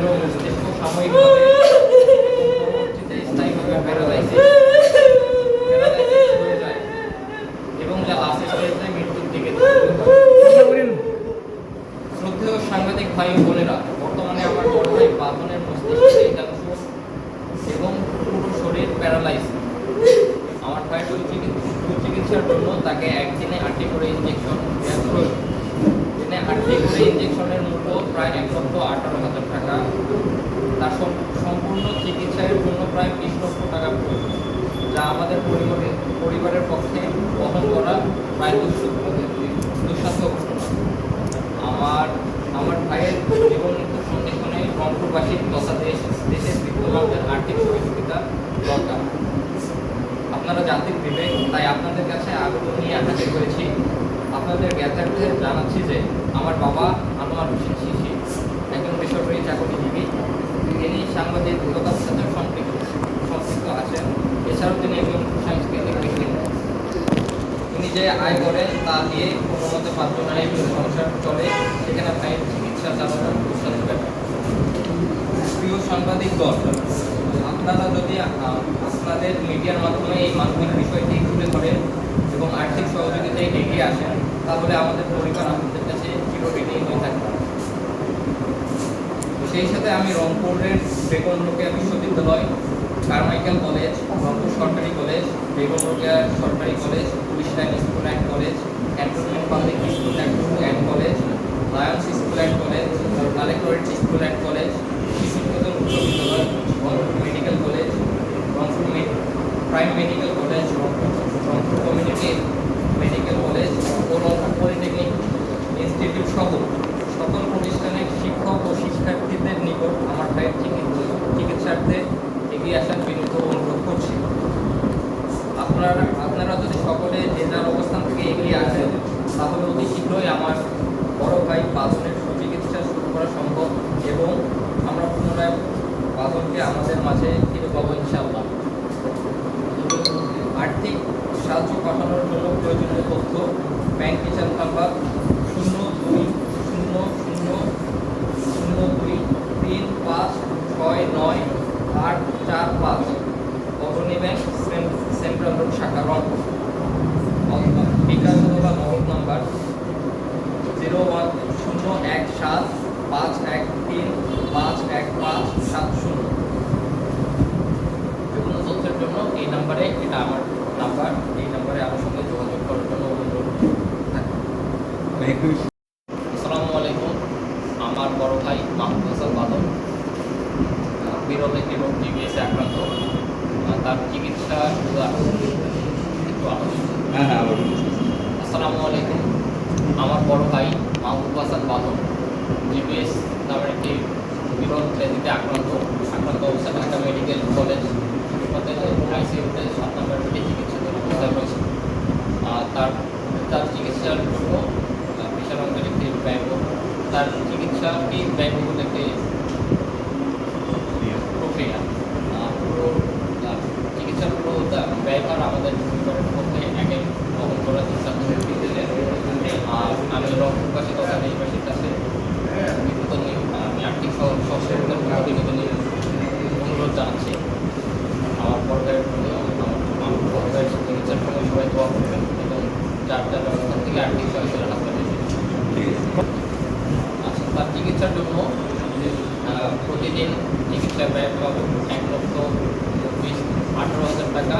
মস্তিষ্ক সাময়িকভাবে স্থায়ীভাবে প্যারালাইসিস প্যারালাইসিস হয়ে যায় এবং যা লাস্ট স্টেজে মৃত্যুর দিকে শ্রদ্ধেয় সাংবাদিক ভাই বর্তমানে আমার বড় ভাই বাদনের মস্তিষ্কের একাংশ এবং পুরো শরীর প্যারালাইসিস আমার ভাইয়ের সুচিকিৎসার জন্য তাকে একদিনে আটটি করে ইঞ্জেকশন প্রয়োজন আটটি ইঞ্জেকশনের মূল্য প্রায় এক লক্ষ আঠারো হাজার টাকা, তার সম- সম্পূর্ণ চিকিৎসার জন্য প্রায় বিশ লক্ষ টাকা প্রয়োজন, যা আমাদের পরিবারের পরিবারের পক্ষে বহন করা প্রায় দুঃসাধ্য দুঃসাধ্য আমার আমার ভাইয়ের জীবন মৃত্যুর সন্ধিক্ষণে রংপুরবাসীর তথা দেশ, দেশের বিদ্যমানদের আর্থিক সহযোগিতা দরকার। আপনারা জাতির বিবেক তাই আপনাদের কাছে আবেদন নিয়ে আপনাকে করেছি। আপনাদের জ্ঞাতার্থে জানাচ্ছি যে আমার বাবা আনোয়ার হোসেন শিশি একজন বেসরকারি চাকরিজীবী তিনি সাংবাদিকতার সাথে সম্পৃক্ত সম্পৃক্ত আছেন। এছাড়াও তিনি একজন সাংস্কৃতিক ব্যক্তি তিনি যে আয় করেন তা দিয়ে কোনো মতে একজন সংসার চলে, সেখানে ভাইয়ের চিকিৎসা চালানোর দুঃসাধ্য ব্যাপার প্রিয় সাংবাদিকগণ, আপনারা যদি আপনাদের মিডিয়ার মাধ্যমে এই মানবিক বিষয়টি তুলে ধরেন এবং আর্থিক সহযোগিতায় এগিয়ে আসেন তাহলে আমাদের পরিবার আমাদের কাছে চিরঋণী হয়ে থাকবে। সেই সাথে আমি রংপুরের বেগম রোকেয়া বিশ্ববিদ্যালয়, কারমাইকেল কলেজ, রংপুর সরকারি কলেজ, বেগম রোকেয়া সরকারি college, police line school and college, cantonment public school and college, Lions school and college, collectorate school and college শিশু উচ্চ বিদ্যালয় Rangpur medical college, Rangpur prime medical college, Rangpur Rangpur community medical college ও Rangpur polytechnic institute সহ সকল প্রতিষ্ঠানের শিক্ষক ও শিক্ষার্থীদের নিকট আমার ভাইয়ের চিকিৎসা চিকিৎসার্থে এগিয়ে আসার বিনীত অনুরোধ করছি। আপনারা আপনারা যদি সকলে যে যার অবস্থান থেকে এগিয়ে আসেন, তাহলে অতি শীঘ্রই আমার বড় ভাই বাদনের সুচিকিৎসা শুরু করা সম্ভব এবং আমরা পুনরায় বাদনকে আমাদের মাঝে ফিরে পাবো ইনশাআল্লাহ। আর্থিক সাহায্য পাঠানোর জন্য প্রয়োজনীয় তথ্য, ব্যাংক হিসাব নাম্বার শূন্য দুই শূন্য শূন্য শূন্য দুই তিন পাঁচ ছয় নয় আট চার পাঁচ অগ্রণী ব্যাংক সেম- সেন্ট্রাল রোড শাখা রংপুর অথবা বিকাশ অথবা নগদ নাম্বার জিরো ওয়ান শূন্য এক সাত পাঁচ এক তিন পাঁচ এক পাঁচ সাত শূন্য। যে কোনো তথ্যের জন্য এই নাম্বারে এটা আমার নাম্বার এই নাম্বারে আমার সঙ্গে যোগাযোগ করার জন্য অনুরোধ আসসালামু আলাইকুম। আমার বড় ভাই মাহমুদ হাসান বাদল বিরল একটি রোগ জিবিএসে আক্রান্ত। তার চিকিৎসা একটু আলোচনা হ্যাঁ হ্যাঁ আবার আসসালামু আলাইকুম। আমার বড় ভাই মাহবুব হাসান বাদল জিবিএস নামের একটি বিরল ব্যাধিতে আক্রান্ত আক্রান্ত অবস্থা ঢাকা মেডিকেল কলেজ আইসিইউতে সাত নম্বর বেডে চিকিৎসাধীন অবস্থায় রয়েছে। আর তার তার চিকিৎসার জন্য বিশাল অঙ্কের একটি ব্যয়বহুল, তার চিকিৎসাটি ব্যয়বহুল একটি প্রক্রিয়া আহ, পুরো আহ, চিকিৎসার পুরো তা- ব্যয়ভার আমাদের পরিবারের মধ্যে একে বহন করার চিন্তা দিতে আর আমি রংপুরবাসী তথা আর্থিক জন্য নিবেদন অনুরোধ জানাচ্ছি আমার পর্যায়ের আমার আমার পর্যায়ের চিকিৎসার সময় সবাই দোয়া করবেন এবং যার থেকে আর্থিক সহায়তার হাত আচ্ছা চিকিৎসার জন্য প্রতিদিন চিকিৎসা ব্যয় এক লক্ষ আঠারো হাজার টাকা।